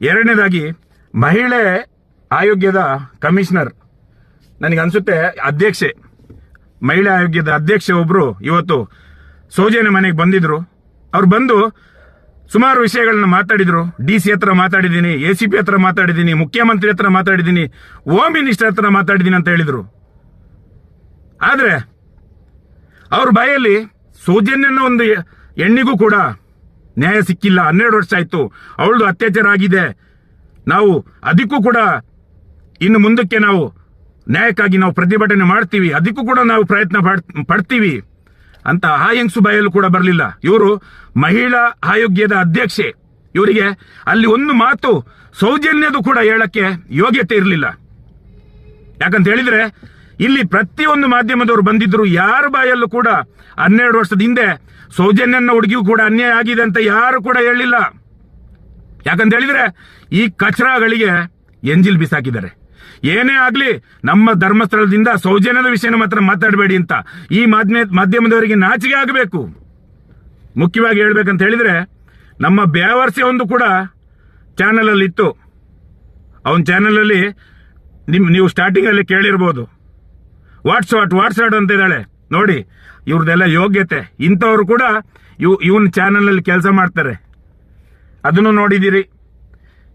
ಎರಡನೇದಾಗಿ, ಮಹಿಳೆ ಆಯೋಗ್ಯದ ಕಮಿಷನರ್. ನನಗೆ ಅನ್ಸುತ್ತೆ, ಅಧ್ಯಕ್ಷೆ. ಮಹಿಳಾ ಆಯೋಗ್ಯದ ಅಧ್ಯಕ್ಷೆ ಒಬ್ರು ಇವತ್ತು ಸೌಜನ್ಯ ಮನೆಗೆ ಬಂದಿದ್ರು. ಅವ್ರು ಬಂದು ಸುಮಾರು ವಿಷಯಗಳನ್ನ ಮಾತಾಡಿದ್ರು. ಡಿ ಸಿ ಹತ್ರ ಮಾತಾಡಿದ್ದೀನಿ, ಎ ಸಿ ಪಿ ಹತ್ರ ಮಾತಾಡಿದ್ದೀನಿ, ಮುಖ್ಯಮಂತ್ರಿ ಹತ್ರ ಮಾತಾಡಿದ್ದೀನಿ, ಹೋಮ್ ಮಿನಿಸ್ಟರ್ ಹತ್ರ ಮಾತಾಡಿದ್ದೀನಿ ಅಂತ ಹೇಳಿದ್ರು. ಆದ್ರೆ, ಅವ್ರ ಬಾಯಲ್ಲಿ ಸೌಜನ್ಯನ ಒಂದು ಹೆಣ್ಣಿಗೂ ಕೂಡ ನ್ಯಾಯ ಸಿಕ್ಕಿಲ್ಲ. ಹನ್ನೆರಡು ವರ್ಷ ಆಯ್ತು. ಅವಳದು ಅತ್ಯಾಚಾರ ಆಗಿದೆ. ನಾವು ಅದಕ್ಕೂ ಕೂಡ ಇನ್ನು ಮುಂದಕ್ಕೆ ನಾವು ನ್ಯಾಯಕ್ಕಾಗಿ ನಾವು ಪ್ರತಿಭಟನೆ ಮಾಡ್ತೀವಿ. ಅದಕ್ಕೂ ಕೂಡ ನಾವು ಪ್ರಯತ್ನ ಪಡ್- ಪಡ್ತೀವಿ ಅಂತ ಆ ಸುಬಾಯಲ್ಲೂ ಬಾಯಲ್ಲೂ ಕೂಡ ಬರಲಿಲ್ಲ. ಇವರು ಮಹಿಳಾ ಆಯೋಗ್ಯದ ಅಧ್ಯಕ್ಷೆ. ಇವರಿಗೆ ಅಲ್ಲಿ ಒಂದು ಮಾತು ಸೌಜನ್ಯದು ಕೂಡ ಹೇಳಕ್ಕೆ ಯೋಗ್ಯತೆ ಇರಲಿಲ್ಲ. ಯಾಕಂತ ಹೇಳಿದ್ರೆ ಇಲ್ಲಿ ಪ್ರತಿಯೊಂದು ಮಾಧ್ಯಮದವರು ಬಂದಿದ್ರು ಯಾರ ಬಾಯಲ್ಲೂ ಕೂಡ ಹನ್ನೆರಡು ವರ್ಷದ ಹಿಂದೆ ಸೌಜನ್ಯನ ಹುಡುಗಿಯೂ ಕೂಡ ಅನ್ಯಾಯ ಆಗಿದೆ ಅಂತ ಯಾರು ಕೂಡ ಹೇಳಿಲ್ಲ ಯಾಕಂತ ಹೇಳಿದ್ರೆ ಈ ಕಚ್ರಾಗಳಿಗೆ ಎಂಜಿಲ್ ಬಿಸಾಕಿದ್ದಾರೆ. ಏನೇ ಆಗ್ಲಿ ನಮ್ಮ ಧರ್ಮಸ್ಥಳದಿಂದ ಸೌಜನ್ಯದ ವಿಷಯನ ಮಾತ್ರ ಮಾತಾಡಬೇಡಿ ಅಂತ ಈ ಮಾಧ್ಯಮ ಮಾಧ್ಯಮದವರಿಗೆ ನಾಚಿಕೆ ಆಗಬೇಕು. ಮುಖ್ಯವಾಗಿ ಹೇಳ್ಬೇಕಂತ ಹೇಳಿದ್ರೆ ನಮ್ಮ ಬೇವರ್ಸಿ ಒಂದು ಕೂಡ ಚಾನಲ್ ಅಲ್ಲಿ ಇತ್ತು ಅವನ ಚಾನಲ್ ಅಲ್ಲಿ ನಿಮ್, ನೀವು ಸ್ಟಾರ್ಟಿಂಗ್ ಅಲ್ಲಿ ಕೇಳಿರ್ಬೋದು. ವಾಟ್ಸ್ ವಾಟ್ ವಾಟ್ಸ್ ವಾಟ್ ಅಂತ ಇದ್ದಾಳೆ ನೋಡಿ, ಇವ್ರದ್ದೆಲ್ಲ ಯೋಗ್ಯತೆ. ಇಂಥವ್ರು ಕೂಡ ಇವ್, ಇವನ್ ಚಾನಲ್ ಅಲ್ಲಿ ಕೆಲಸ ಮಾಡ್ತಾರೆ. ಅದನ್ನು ನೋಡಿದಿರಿ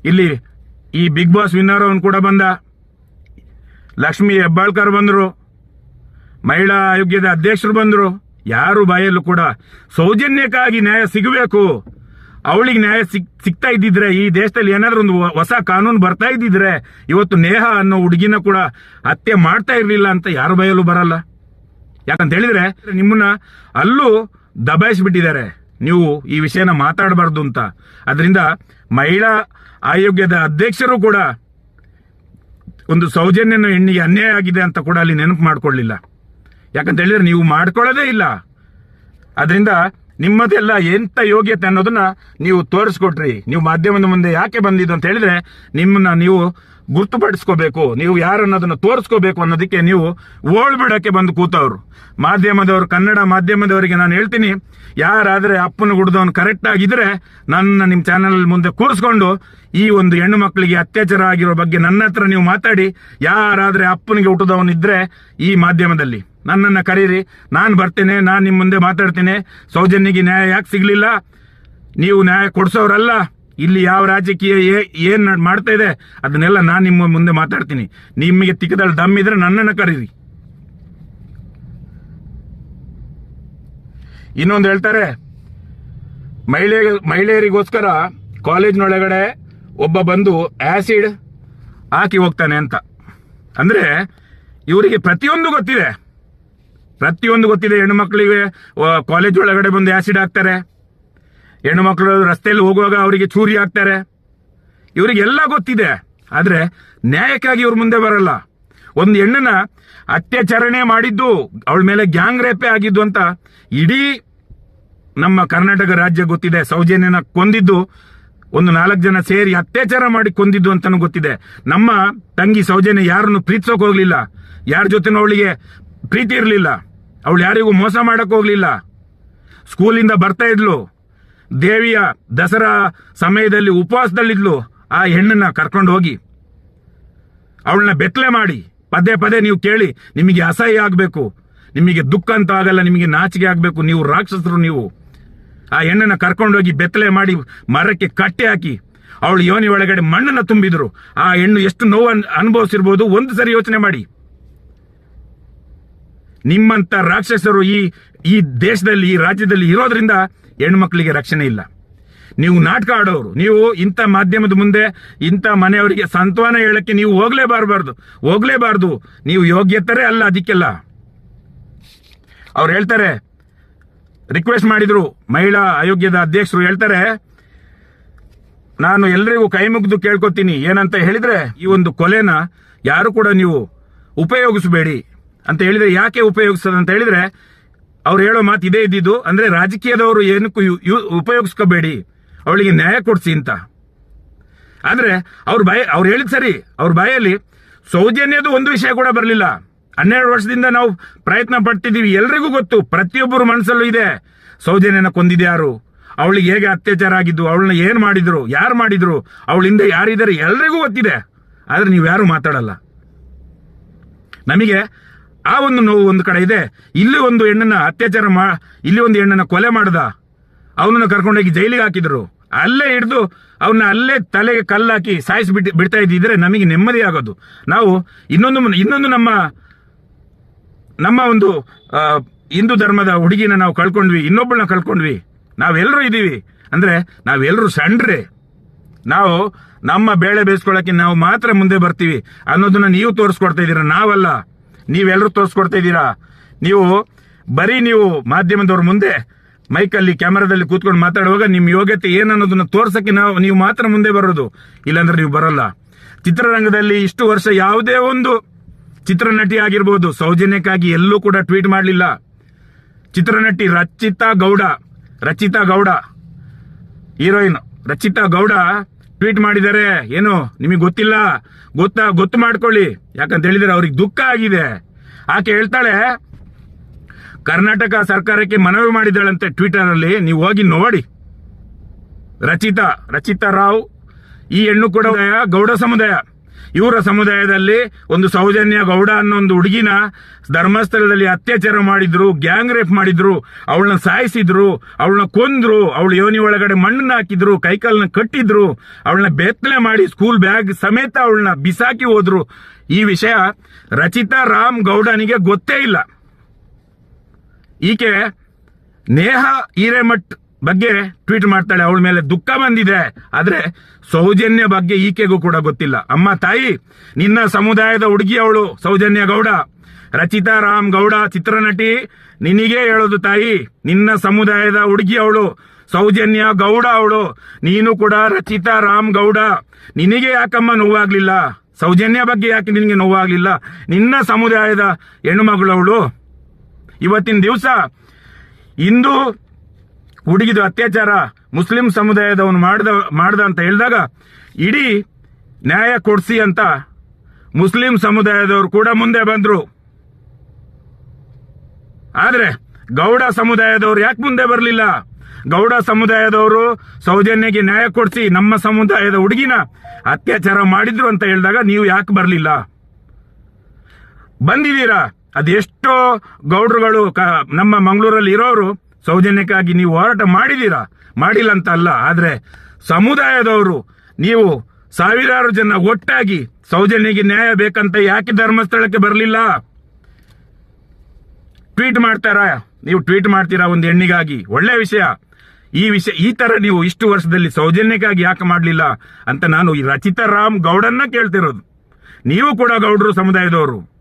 ಇಲ್ಲಿ ಈ ಬಿಗ್ ಬಾಸ್ ವಿನ್ನರ್ ಅವನು ಕೂಡ ಬಂದ. ಲಕ್ಷ್ಮಿ ಹೆಬ್ಬಾಳ್ಕರ್ ಬಂದರು. ಮಹಿಳಾ ಆಯೋಗ್ಯದ ಅಧ್ಯಕ್ಷರು ಬಂದರು. ಯಾರು ಬಾಯಲ್ಲೂ ಕೂಡ ಸೌಜನ್ಯಕ್ಕಾಗಿ ನ್ಯಾಯ ಸಿಗಬೇಕು. ಅವಳಿಗೆ ನ್ಯಾಯ ಸಿಕ್, ಸಿಗ್ತಾ ಇದ್ದಿದ್ರೆ ಈ ದೇಶದಲ್ಲಿ ಏನಾದ್ರೂ ಒಂದು ಹೊಸ ಕಾನೂನು ಬರ್ತಾ ಇದ್ದಿದ್ರೆ ಇವತ್ತು ನೇಹ ಅನ್ನೋ ಹುಡುಗಿನ ಕೂಡ ಹತ್ಯೆ ಮಾಡ್ತಾ ಇರಲಿಲ್ಲ ಅಂತ ಯಾರು ಬಯಲು ಬರಲ್ಲ. ಯಾಕಂತ ಹೇಳಿದ್ರೆ ನಿಮ್ಮನ್ನ ಅಲ್ಲೂ ದಬಾಯಿಸ್ಬಿಟ್ಟಿದ್ದಾರೆ. ನೀವು ಈ ವಿಷಯನ ಮಾತಾಡಬಾರ್ದು ಅಂತ. ಅದರಿಂದ ಮಹಿಳಾ ಆಯೋಗ್ಯದ ಅಧ್ಯಕ್ಷರು ಕೂಡ ಒಂದು ಸೌಜನ್ಯನ ಹೆಣ್ಣಿಗೆ ಅನ್ಯಾಯ ಆಗಿದೆ ಅಂತ ಕೂಡ ಅಲ್ಲಿ ನೆನಪು ಮಾಡ್ಕೊಳ್ಳಿಲ್ಲ. ಯಾಕಂತ ಹೇಳಿದ್ರೆ ನೀವು ಮಾಡ್ಕೊಳ್ಳೋದೇ ಇಲ್ಲ. ಅದರಿಂದ ನಿಮ್ಮದೆಲ್ಲ ಎಂತ ಯೋಗ್ಯತೆ ಅನ್ನೋದನ್ನ ನೀವು ತೋರಿಸ್ಕೊಟ್ರಿ. ನೀವು ಮಾಧ್ಯಮದ ಮುಂದೆ ಯಾಕೆ ಬಂದಿದ್ದು ಅಂತ ಹೇಳಿದ್ರೆ, ನಿಮ್ಮನ್ನ ನೀವು ಗುರುತುಪಡಿಸ್ಕೋಬೇಕು, ನೀವು ಯಾರು ಅನ್ನೋದನ್ನ ತೋರಿಸ್ಕೋಬೇಕು ಅನ್ನೋದಕ್ಕೆ ನೀವು ಓಳ್ಬಿಡಕ್ಕೆ ಬಂದು ಕೂತವ್ರು. ಮಾಧ್ಯಮದವರು, ಕನ್ನಡ ಮಾಧ್ಯಮದವರಿಗೆ ನಾನು ಹೇಳ್ತೀನಿ, ಯಾರಾದ್ರೆ ಅಪ್ಪನ ಗುಡ್ದವನು ಕರೆಕ್ಟ್ ಆಗಿದ್ರೆ ನನ್ನ ನಿಮ್ಮ ಚಾನೆಲ್ ಮುಂದೆ ಕೂರಿಸ್ಕೊಂಡು ಈ ಒಂದು ಹೆಣ್ಣು ಮಕ್ಕಳಿಗೆ ಅತ್ಯಾಚಾರ ಆಗಿರೋ ಬಗ್ಗೆ ನನ್ನ ಹತ್ರ ನೀವು ಮಾತಾಡಿ, ಯಾರಾದ್ರೆ ಅಪ್ಪನಿಗೆ ಹುಟ್ಟದವನಿದ್ರೆ ಈ ಮಾಧ್ಯಮದಲ್ಲಿ. ನನ್ನನ್ನ ಕರೀರಿ. ನಾನು ಬರ್ತೇನೆ, ನಾನು ನಿಮ್ಮ ಮುಂದೆ ಮಾತಾಡ್ತೇನೆ. ಸೌಜನ್ಯಗೆ ನ್ಯಾಯ ಯಾಕೆ ಸಿಗಲಿಲ್ಲ? ನೀವು ನ್ಯಾಯ ಕೊಡ್ಸೋರಲ್ಲ. ಇಲ್ಲಿ ಯಾವ ರಾಜಕೀಯ ಏನ್ ಮಾಡ್ತಾ ಇದೆ? ಅದನ್ನೆಲ್ಲ ನಾನು ನಿಮ್ಮ ಮುಂದೆ ಮಾತಾಡ್ತೀನಿ. ನಿಮಗೆ ತಿಕ್ಕದಲ್ಲಿ ದಮ್ ಇದ್ರೆ ನನ್ನನ್ನು ಕರೀರಿ. ಇನ್ನೊಂದು ಹೇಳ್ತಾರೆ, ಮಹಿಳೆ, ಮಹಿಳೆಯರಿಗೋಸ್ಕರ ಕಾಲೇಜ್ನೊಳಗಡೆ ಒಬ್ಬ ಬಂದು ಆ್ಯಸಿಡ್ ಹಾಕಿ ಹೋಗ್ತಾನೆ ಅಂತ. ಅಂದರೆ, ಇವರಿಗೆ ಪ್ರತಿಯೊಂದು ಗೊತ್ತಿದೆ. ಪ್ರತಿಯೊಂದು ಗೊತ್ತಿದೆ. ಹೆಣ್ಣು ಮಕ್ಕಳಿಗೆ ಕಾಲೇಜ್ ಒಳಗಡೆ ಬಂದು ಆಸಿಡ್ ಹಾಕ್ತಾರೆ. ಹೆಣ್ಣು ಮಕ್ಕಳು ರಸ್ತೆಯಲ್ಲಿ ಹೋಗುವಾಗ ಅವರಿಗೆ ಚೂರಿ ಹಾಕ್ತಾರೆ. ಇವರಿಗೆಲ್ಲ ಗೊತ್ತಿದೆ. ಆದರೆ ನ್ಯಾಯಕ್ಕಾಗಿ ಇವ್ರ ಮುಂದೆ ಬರಲ್ಲ. ಒಂದು ಹೆಣ್ಣನ್ನ ಅತ್ಯಾಚರಣೆ ಮಾಡಿದ್ದು, ಅವಳ ಮೇಲೆ ಗ್ಯಾಂಗ್ ರೇಪೆ ಆಗಿದ್ದು ಅಂತ ಇಡೀ ನಮ್ಮ ಕರ್ನಾಟಕ ರಾಜ್ಯ ಗೊತ್ತಿದೆ. ಸೌಜನ್ಯನ ಕೊಂದಿದ್ದು, ಒಂದು ನಾಲ್ಕು ಜನ ಸೇರಿ ಅತ್ಯಾಚಾರ ಮಾಡಿ ಕೊಂದಿದ್ದು ಅಂತಾನು ಗೊತ್ತಿದೆ. ನಮ್ಮ ತಂಗಿ ಸೌಜನ್ಯ ಯಾರನ್ನು ಪ್ರೀತಿಸೋಕೆ ಹೋಗ್ಲಿಲ್ಲ. ಯಾರ ಜೊತೆನೂ ಅವಳಿಗೆ ಪ್ರೀತಿ ಇರಲಿಲ್ಲ. ಅವಳು ಯಾರಿಗೂ ಮೋಸ ಮಾಡಕ್ ಹೋಗ್ಲಿಲ್ಲ. ಸ್ಕೂಲಿಂದ ಬರ್ತಾ ಇದ್ಲು. ದೇವಿಯ ದಸರಾ ಸಮಯದಲ್ಲಿ ಉಪವಾಸದಲ್ಲಿದ್ಲು. ಆ ಹೆಣ್ಣನ್ನ ಕರ್ಕೊಂಡು ಹೋಗಿ. ಅವಳನ್ನ ಬೆತ್ತಲೆ ಮಾಡಿ, ಪದೇ ಪದೇ ನೀವು ಕೇಳಿ, ನಿಮಗೆ ಅಸಹ್ಯ ಆಗಬೇಕು. ನಿಮಗೆ ದುಃಖ ಅಂತ ಆಗಲ್ಲ, ನಿಮಗೆ ನಾಚಿಕೆ ಆಗಬೇಕು. ನೀವು ರಾಕ್ಷಸರು ನೀವು. ಆ ಹೆಣ್ಣನ್ನ ಕರ್ಕೊಂಡೋಗಿ ಬೆತ್ತಲೆ ಮಾಡಿ ಮರಕ್ಕೆ ಕಟ್ಟೆ ಹಾಕಿ, ಅವಳು ಯೋನಿ ಒಳಗಡೆ ಮಣ್ಣನ್ನು ತುಂಬಿದ್ರು. ಆ ಹೆಣ್ಣು ಎಷ್ಟು ನೋವು ಅನ್- ಅನುಭವಿಸಿರ್ಬೋದು, ಒಂದು ಸರಿ ಯೋಚನೆ ಮಾಡಿ. ನಿಮ್ಮಂತ ರಾಕ್ಷಸರು ಈ ಈ ದೇಶದಲ್ಲಿ, ಈ ರಾಜ್ಯದಲ್ಲಿ ಇರೋದ್ರಿಂದ ಹೆಣ್ಮಕ್ಳಿಗೆ ರಕ್ಷಣೆ ಇಲ್ಲ. ನೀವು ನಾಟಕ ಆಡೋರು ನೀವು ಇಂಥ ಮಾಧ್ಯಮದ ಮುಂದೆ, ಇಂಥ ಮನೆಯವರಿಗೆ ಸಂತಾನ ಹೇಳಕ್ಕೆ ನೀವು ಹೋಗ್ಲೇಬಾರ್ಬಾರ್ದು. ಹೋಗ್ಲೇಬಾರ್ದು. ನೀವು ಯೋಗ್ಯತರೇ ಅಲ್ಲ ಅದಕ್ಕೆಲ್ಲ. ಅವ್ರು ಹೇಳ್ತಾರೆ ರಿಕ್ವೆಸ್ಟ್ ಮಾಡಿದ್ರು, ಮಹಿಳಾ ಆಯೋಗ್ಯದ ಅಧ್ಯಕ್ಷರು ಹೇಳ್ತಾರೆ, ನಾನು ಎಲ್ರಿಗೂ ಕೈ ಮುಗಿದು ಕೇಳ್ಕೊತೀನಿ. ಏನಂತ ಹೇಳಿದ್ರೆ, ಈ ಒಂದು ಕೊಲೆನ ಯಾರು ಕೂಡ ನೀವು ಉಪಯೋಗಿಸಬೇಡಿ. ಅಂತ ಹೇಳಿದ್ರೆ ಯಾಕೆ ಉಪಯೋಗಿಸೋದು ಅಂತ ಹೇಳಿದ್ರೆ, ಅವ್ರು ಹೇಳೋ ಮಾತು ಇದೇ ಇದ್ದಿದ್ದು, ಅಂದ್ರೆ ರಾಜಕೀಯದವರು ಏನಕ್ಕೂ ಉಪಯೋಗಿಸ್ಕೋಬೇಡಿ, ಅವಳಿಗೆ ನ್ಯಾಯ ಕೊಡಿಸಿ ಅಂತ. ಆದ್ರೆ ಅವ್ರ ಬಾಯ ಅವ್ರು ಹೇಳಿದ್ ಸರಿ, ಅವ್ರ ಬಾಯಲ್ಲಿ ಸೌಜನ್ಯದು ಒಂದು ವಿಷಯ ಕೂಡ ಬರಲಿಲ್ಲ. ಹನ್ನೆರಡು ವರ್ಷದಿಂದ ನಾವು ಪ್ರಯತ್ನ ಪಡ್ತಿದ್ದೀವಿ. ಎಲ್ರಿಗೂ ಗೊತ್ತು, ಪ್ರತಿಯೊಬ್ಬರು ಮನಸ್ಸಲ್ಲೂ ಇದೆ ಸೌಜನ್ಯನ ಕೊಂದಿದ್ಯಾರು ಅವಳಿಗೆ ಹೇಗೆ ಅತ್ಯಾಚಾರ ಆಗಿದ್ದು, ಅವಳನ್ನ ಏನ್ ಮಾಡಿದ್ರು, ಯಾರು ಮಾಡಿದ್ರು ಅವಳಿಂದ ಯಾರಿದ್ದಾರೆ, ಎಲ್ರಿಗೂ ಗೊತ್ತಿದೆ. ಆದ್ರೆ ನೀವು ಯಾರು ಮಾತಾಡಲ್ಲ. ನಮಗೆ ಆ ಒಂದು ನೋವು ಒಂದು ಕಡೆ ಇದೆ. ಇಲ್ಲಿ ಒಂದು ಹೆಣ್ಣನ್ನ ಅತ್ಯಾಚಾರ ಮಾ ಇಲ್ಲಿ ಒಂದು ಹೆಣ್ಣನ್ನ ಕೊಲೆ ಮಾಡ್ದ. ಅವನನ್ನು ಕರ್ಕೊಂಡೋಗಿ ಜೈಲಿಗೆ ಹಾಕಿದ್ರು. ಅಲ್ಲೇ ಹಿಡಿದು ಅವನ್ನ ಅಲ್ಲೇ ತಲೆಗೆ ಕಲ್ಲಾಕಿ ಸಾಯಿಸಿ ಬಿಟ್ಟು ಬಿಡ್ತಾ ಇದ್ದಿದ್ರೆ ನಮಗೆ ನೆಮ್ಮದಿ ಆಗೋದು. ನಾವು ಇನ್ನೊಂದು ಇನ್ನೊಂದು ನಮ್ಮ ನಮ್ಮ ಒಂದು ಹಿಂದೂ ಧರ್ಮದ ಹುಡುಗಿನ ನಾವು ಕಳ್ಕೊಂಡ್ವಿ, ಇನ್ನೊಬ್ಬಳನ್ನ ಕಳ್ಕೊಂಡ್ವಿ. ನಾವೆಲ್ಲರೂ ಇದ್ದೀವಿ. ಅಂದ್ರೆ ನಾವೆಲ್ಲರೂ ಸಣ್ಣ್ರೆ ನಾವು ನಮ್ಮ ಬೇಳೆ ಬೇಯಿಸ್ಕೊಳ್ಳೋಕೆ ನಾವು ಮಾತ್ರ ಮುಂದೆ ಬರ್ತೀವಿ ಅನ್ನೋದನ್ನ ನೀವು ತೋರಿಸ್ಕೊಡ್ತಾ ಇದ್ದೀರ? ನಾವಲ್ಲ. ನೀವೆಲ್ಲರೂ ತೋರಿಸ್ಕೊಡ್ತಾ ಇದ್ದೀರಾ? ನೀವು ಬರೀ ನೀವು ಮಾಧ್ಯಮದವ್ರ ಮುಂದೆ ಮೈಕಲ್ಲಿ, ಕ್ಯಾಮರಾದಲ್ಲಿ ಕೂತ್ಕೊಂಡು ಮಾತಾಡುವಾಗ ನಿಮ್ಮ ಯೋಗ್ಯತೆ ಏನನ್ನೋದನ್ನ ತೋರ್ಸಕ್ಕೆ ನಾವು ನೀವು ಮಾತ್ರ ಮುಂದೆ ಬರೋದು. ಇಲ್ಲಾಂದ್ರೆ ನೀವು ಬರಲ್ಲ. ಚಿತ್ರರಂಗದಲ್ಲಿ ಇಷ್ಟು ವರ್ಷ ಯಾವುದೇ ಒಂದು ಚಿತ್ರನಟಿ ಆಗಿರ್ಬೋದು, ಸೌಜನ್ಯಕ್ಕಾಗಿ ಎಲ್ಲೂ ಕೂಡ ಟ್ವೀಟ್ ಮಾಡಲಿಲ್ಲ. ಚಿತ್ರನಟಿ ರಚಿತಾ ಗೌಡ ರಚಿತಾ ಗೌಡ, ಹೀರೋಯಿನ್ ರಚಿತಾ ಗೌಡ ಟ್ವೀಟ್ ಮಾಡಿದ್ದಾರೆ. ಏನು? ನಿಮಗೆ ಗೊತ್ತಿಲ್ಲ? ಗೊತ್ತಾ? ಗೊತ್ತು ಮಾಡ್ಕೊಳ್ಳಿ. ಯಾಕಂತ ಹೇಳಿದ್ರೆ ಅವ್ರಿಗೆ ದುಃಖ ಆಗಿದೆ. ಆಕೆ ಹೇಳ್ತಾಳೆ, ಕರ್ನಾಟಕ ಸರ್ಕಾರಕ್ಕೆ ಮನವಿ ಮಾಡಿದ್ದಾಳಂತೆ ಟ್ವಿಟರ್ ಅಲ್ಲಿ ನೀವು ಹೋಗಿ ನೋಡಿ. ರಚಿತಾ ರಚಿತಾ ರಾವ್, ಈ ಹೆಣ್ಣು ಕೂಡ ಗೌಡ ಸಮುದಾಯ. ಇವರ ಸಮುದಾಯದಲ್ಲಿ ಒಂದು ಸೌಜನ್ಯ ಗೌಡ ಅನ್ನೋ ಒಂದು ಹುಡುಗಿನ ಧರ್ಮಸ್ಥಳದಲ್ಲಿ ಅತ್ಯಾಚಾರ ಮಾಡಿದ್ರು, ಗ್ಯಾಂಗ್ ರೇಪ್ ಮಾಡಿದ್ರು, ಅವಳನ್ನ ಸಾಯಿಸಿದ್ರು, ಅವಳನ್ನ ಕೊಂದ್ರು, ಅವಳ ಯೋನಿ ಒಳಗಡೆ ಮಣ್ಣನ್ನ ಹಾಕಿದ್ರು, ಕೈಕಾಲನ್ನ ಕಟ್ಟಿದ್ರು, ಅವಳನ್ನ ಬೆತ್ತಲೆ ಮಾಡಿ ಸ್ಕೂಲ್ ಬ್ಯಾಗ್ ಸಮೇತ ಅವಳನ್ನ ಬಿಸಾಕಿ ಹೋದ್ರು. ಈ ವಿಷಯ ರಚಿತಾ ರಾಮ್ ಗೌಡನಿಗೆ ಗೊತ್ತೇ ಇಲ್ಲ. ಈಕೆ ನೇಹ ಹಿರೇಮಠ್ ಬಗ್ಗೆ ಟ್ವೀಟ್ ಮಾಡ್ತಾಳೆ, ಅವಳ ಮೇಲೆ ದುಃಖ ಬಂದಿದೆ. ಆದ್ರೆ ಸೌಜನ್ಯ ಬಗ್ಗೆ ಈಕೆಗೂ ಕೂಡ ಗೊತ್ತಿಲ್ಲ. ಅಮ್ಮ, ತಾಯಿ, ನಿನ್ನ ಸಮುದಾಯದ ಹುಡುಗಿ ಅವಳು, ಸೌಜನ್ಯ ಗೌಡ. ರಚಿತಾ ರಾಮ್ ಗೌಡ, ಚಿತ್ರನಟಿ. ನಿನಗೇ ಹೇಳೋದು, ತಾಯಿ, ನಿನ್ನ ಸಮುದಾಯದ ಹುಡುಗಿ ಅವಳು, ಸೌಜನ್ಯ ಗೌಡ ಅವಳು. ನೀನು ಕೂಡ ರಚಿತಾ ರಾಮ್ ಗೌಡ. ನಿನಗೆ ಯಾಕಮ್ಮ ನೋವಾಗ್ಲಿಲ್ಲ? ಸೌಜನ್ಯ ಬಗ್ಗೆ ಯಾಕೆ ನಿನಗೆ ನೋವಾಗ್ಲಿಲ್ಲ? ನಿನ್ನ ಸಮುದಾಯದ ಹೆಣ್ಣು ಅವಳು. ಇವತ್ತಿನ ದಿವಸ ಇಂದು ಹುಡುಗಿದು ಅತ್ಯಾಚಾರ ಮುಸ್ಲಿಂ ಸಮುದಾಯದವನು ಮಾಡ್ದ ಮಾಡ್ದ ಅಂತ ಹೇಳಿದಾಗ, ಇಡೀ ನ್ಯಾಯ ಕೊಡಿಸಿ ಅಂತ ಮುಸ್ಲಿಂ ಸಮುದಾಯದವರು ಕೂಡ ಮುಂದೆ ಬಂದರು. ಆದರೆ ಗೌಡ ಸಮುದಾಯದವರು ಯಾಕೆ ಮುಂದೆ ಬರಲಿಲ್ಲ? ಗೌಡ ಸಮುದಾಯದವರು ಸೌಜನ್ಯಗೆ ನ್ಯಾಯ ಕೊಡಿಸಿ ನಮ್ಮ ಸಮುದಾಯದ ಹುಡುಗಿನ ಅತ್ಯಾಚಾರ ಮಾಡಿದ್ರು ಅಂತ ಹೇಳಿದಾಗ ನೀವು ಯಾಕೆ ಬರಲಿಲ್ಲ? ಬಂದಿದ್ದೀರಾ? ಅದೆಷ್ಟೋ ಗೌಡ್ರುಗಳು ನಮ್ಮ ಮಂಗಳೂರಲ್ಲಿ ಇರೋರು ಸೌಜನ್ಯಕ್ಕಾಗಿ ನೀವು ಹೋರಾಟ ಮಾಡಿದ್ದೀರಾ? ಮಾಡಿಲ್ಲ ಅಂತ ಅಲ್ಲ ಆದರೆ ಸಮುದಾಯದವರು, ನೀವು ಸಾವಿರಾರು ಜನ ಒಟ್ಟಾಗಿ ಸೌಜನ್ಯಗೆ ನ್ಯಾಯ ಬೇಕಂತ ಯಾಕೆ ಧರ್ಮಸ್ಥಳಕ್ಕೆ ಬರಲಿಲ್ಲ? ಟ್ವೀಟ್ ಮಾಡ್ತಾರಾ? ನೀವು ಟ್ವೀಟ್ ಮಾಡ್ತೀರಾ ಒಂದು ಹೆಣ್ಣಿಗಾಗಿ? ಒಳ್ಳೆ ವಿಷಯ. ಈ ವಿಷಯ, ಈ ತರ ನೀವು ಇಷ್ಟು ವರ್ಷದಲ್ಲಿ ಸೌಜನ್ಯಕ್ಕಾಗಿ ಯಾಕೆ ಮಾಡಲಿಲ್ಲ ಅಂತ ನಾನು ಈ ರಚಿತಾ ರಾಮ್ ಗೌಡನ್ನ ಕೇಳ್ತಿರೋದು. ನೀವು ಕೂಡ ಗೌಡ್ರು ಸಮುದಾಯದವರು.